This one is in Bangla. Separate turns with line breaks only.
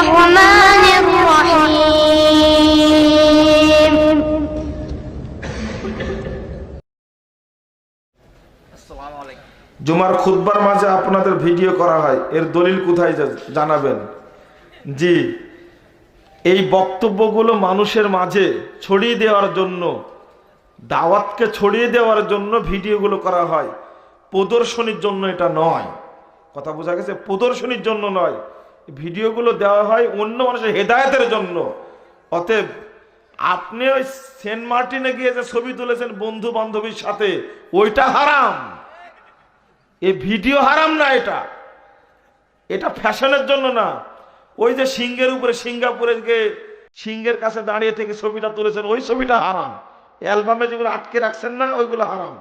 الرحمن الرحيم জুমার খুদ্বার মাঝে আপনাদের ভিডিও করা হয়। এর দলিল কোথায় জানাবেন? জি, এই বক্তব্যগুলো মানুষের মাঝে ছড়িয়ে দেওয়ার জন্য, দাওয়াতকে ছড়িয়ে দেওয়ার জন্য ভিডিওগুলো করা হয়। প্রদর্শনীর জন্য এটা নয়। কথা বোঝা গেছে? প্রদর্শনীর জন্য নয়। ভিডিওগুলো দেওয়া হয় অন্য মানুষের হেদায়েতের জন্য। অতএব আপনি ওই সেন্ট মার্টিনে গিয়ে যে ছবি তুলেছেন বন্ধু বান্ধবীর সাথে, ওইটা হারাম। এই ভিডিও হারাম না এটা। এটা ফ্যাশনের জন্য না। ওই যে সিংহের উপরে সিঙ্গাপুরে গিয়ে সিংহের কাছে দাঁড়িয়ে থেকে ছবিটা তুলেছেন, ওই ছবিটা হারাম। অ্যালবামে যেগুলো আটকে রাখছেন না, ওইগুলো হারাম।